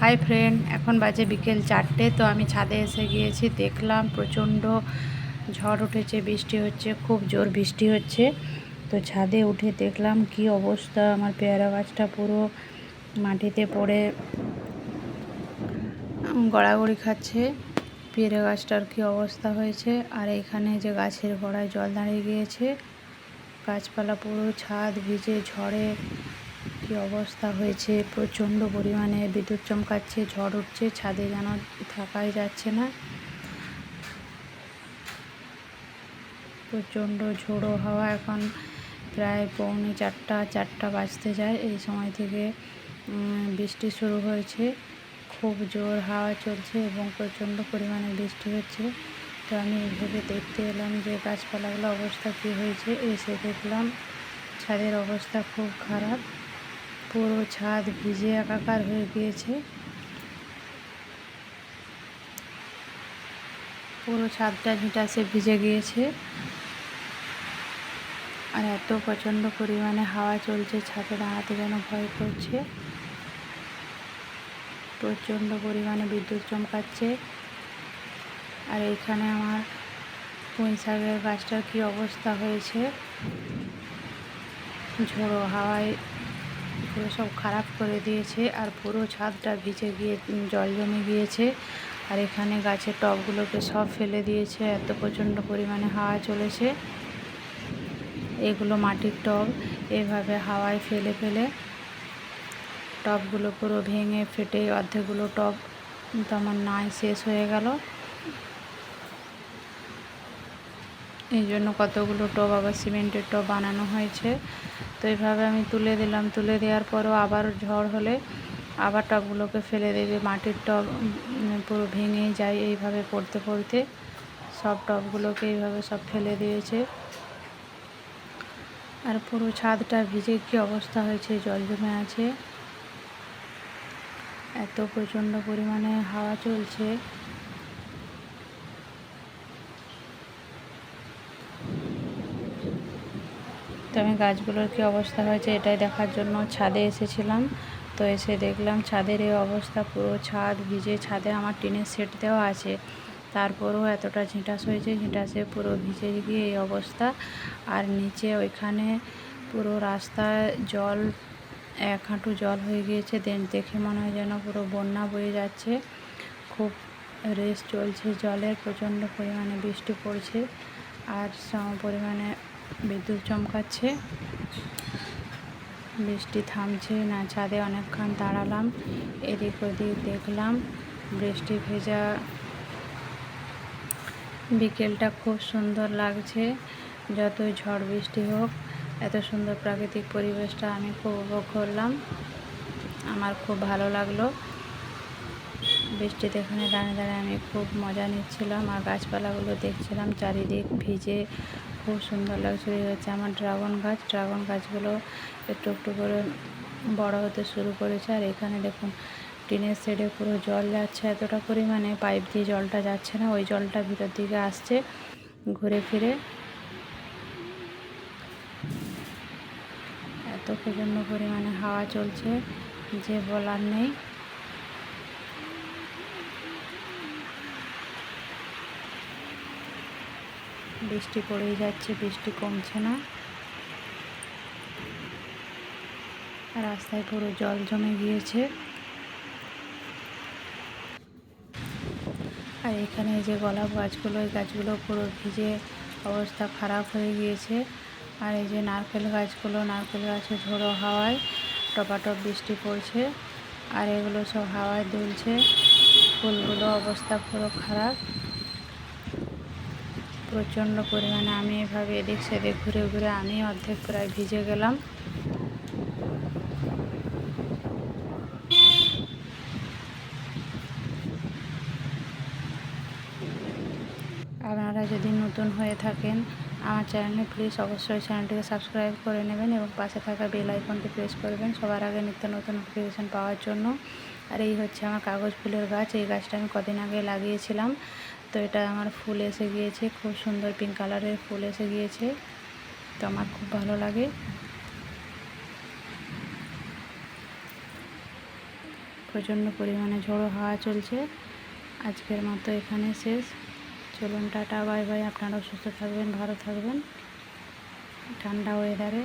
Hi friend, এখন বাজে বিকেল চারটে, তো আমি ছাদে এসে গিয়েছি, দেখলাম প্রচণ্ড ঝড় উঠেছে, বৃষ্টি হচ্ছে, খুব জোর বৃষ্টি হচ্ছে। তো ছাদে উঠে দেখলাম কি অবস্থা, আমার পেয়ারা গাছটা পুরো মাটিতে পড়ে। গড়াগড়ি খাচ্ছে, পেয়ারা গাছটার কি অবস্থা হয়েছে, আর এখানে যে গাছের গোড়ায় জল দাঁড়িয়ে গিয়েছে, গাছপালা পুরো ছাদ ভিজে ঝড়ে। কি অবস্থা হয়েছে? প্রচণ্ড পরিমাণে বিদ্যুৎ চমকাচ্ছে, ঝড় উঠছে, ছাদে যেন থাকাই যাচ্ছে না। প্রচণ্ড ঝোড়ো হাওয়া এখন প্রায় পৌনে চারটা চারটা বাজতে যায়। এই সময় থেকে বৃষ্টি শুরু হয়েছে। খুব জোর হাওয়া চলছে এবং প্রচণ্ড পরিমাণে বৃষ্টি হচ্ছে। তো আমি ভেবে দেখতে এলাম যে গাছপালাগুলো অবস্থা কী হয়েছে। এসে দেখলাম, ছাদের অবস্থা খুব খারাপ। পুরো ছাদ ভিজে একাকার হয়ে গিয়েছে। পুরো ছাদটা ঝিটাসে ভিজে গিয়েছে। আর এত প্রচণ্ড পরিমাণে হাওয়া চলছে ছাদে দাঁড়াতে যেন ভয় করছে। প্রচণ্ড পরিমাণে বিদ্যুৎ চমকাচ্ছে। আর এইখানে আমার পুঁই শাকের গাছটার কী অবস্থা হয়েছে? ঝোড়ো হাওয়ায় পুরো সব খারাপ করে দিয়েছে আর পুরো ছাদটা ভিজে গিয়ে জল জমে গিয়েছে। আর এখানে গাছের টবগুলোকে সব ফেলে দিয়েছে, এত প্রচণ্ড পরিমাণে হাওয়া চলেছে। এগুলো মাটির টব, এভাবে হাওয়ায় ফেলে ফেলে টবগুলো পুরো ভেঙে ফেটে অর্ধেকগুলো টব তেমন নাই, শেষ হয়ে গেল। এই জন্য কতগুলো টব আবার সিমেন্টের টব বানানো হয়েছে। তো এইভাবে আমি তুলে দিলাম। তুলে দেওয়ার পরও আবার ঝড় হলে আবার টবগুলোকে ফেলে দেবে মাটির টব পুরো ভেঙে যায় এইভাবে পড়তে পড়তে। সব টবগুলোকে এইভাবে সব ফেলে দিয়েছে। আর পুরো ছাদটা ভিজে কি অবস্থা হয়েছে, জল জমে আছে। এত প্রচণ্ড পরিমাণে হাওয়া চলছে। তো আমি গাছগুলোর কী অবস্থা হয়েছে এটাই দেখার জন্য ছাদে এসেছিলাম। তো এসে দেখলাম ছাদের এই অবস্থা, পুরো ছাদ ভিজে, ছাদে আমার টিনের সেট দেওয়া আছে। তারপরেও এতটা ঝিঁটাস হয়েছে, ঝিঁটাসে পুরো ভিজে গিয়ে এই অবস্থা। আর নিচে ওইখানে পুরো রাস্তায় জল, এক হাঁটু জল হয়ে গিয়েছে দেখে মনে হয় যেন পুরো বন্যা বয়ে যাচ্ছে। খুব রেস চলছে জলের, প্রচণ্ড পরিমাণে বৃষ্টি পড়ছে। আর সম, পরিমাণে বিদ্যুৎ চমকাচ্ছে। বৃষ্টি থামছে না, ছাদে অনেকক্ষণ দাঁড়ালাম, এদিক ওদিক দেখলাম বৃষ্টি ভেজা। বিকেলটা খুব সুন্দর লাগছে, যতই ঝড় বৃষ্টি হোক, এত সুন্দর প্রাকৃতিক পরিবেশটা আমি খুব উপভোগ করলাম। আমার খুব ভালো লাগল। বৃষ্টিতে এখানে দাঁড়িয়ে দাঁড়িয়ে আমি খুব মজা নিচ্ছিলাম, আর গাছপালাগুলো দেখছিলাম, চারিদিক ভিজে খুব সুন্দর লাগছিল এই হচ্ছে আমার ড্রাগন গাছ। ড্রাগন গাছগুলো একটু একটু করে বড় হতে শুরু করেছে। আর এখানে দেখুন, টিনের শেডে পুরো জল যাচ্ছে, এতটা পরিমাণে পাইপ দিয়ে জলটা যাচ্ছে না, ওই জলটা ভিতর দিকে আসছে ঘুরে ফিরে। এত প্রচণ্ড পরিমাণে হাওয়া চলছে, যে বলার নেই। বৃষ্টি পড়েই যাচ্ছে, বৃষ্টি কমছে না। রাস্তায় পুরো জল জমে গিয়েছে। আর এখানে যে গোলাপ গাছগুলো, এই গাছগুলো পুরো ভিজে অবস্থা খারাপ হয়ে গিয়েছে। আর এই যে নারকেল গাছগুলো, নারকেল গাছে ঝোড়ো হাওয়ায় টপাটপ বৃষ্টি পড়ছে। আর এগুলো সব হাওয়ায় দুলছে। ফুলগুলো অবস্থা পুরো খারাপ। প্রচণ্ড পরিমাণে আমি এভাবে এদিক সেদিক ঘুরে ঘুরে আমি অর্ধেক প্রায় ভিজে গেলাম। আপনারা যদি নতুন হয়ে থাকেন আমার চ্যানেলে প্লিজ অবশ্যই চ্যানেলটিকে সাবস্ক্রাইব করে নেবেন এবং পাশে থাকা বেল আইকনটি প্রেস করবেন সবার আগে নিত্য নতুন নোটিফিকেশান পাওয়ার জন্য। আর এই হচ্ছে আমার কাগজ ফুলের গাছ, এই গাছটা আমি কদিন আগে লাগিয়েছিলাম। তো এটা আমার ফুল এসে গিয়েছে, খুব সুন্দর পিঙ্ক কালারের ফুল এসে গিয়েছে, তো আমার খুব ভালো লাগে। প্রচণ্ড পরিমাণে ঝোড়ো হাওয়া চলছে, আজকের মতো এখানে শেষ। চলুন টাটা, বাই বাই, আপনারাও সুস্থ থাকবেন, ভালো থাকবেন। ঠান্ডা ওয়েদারে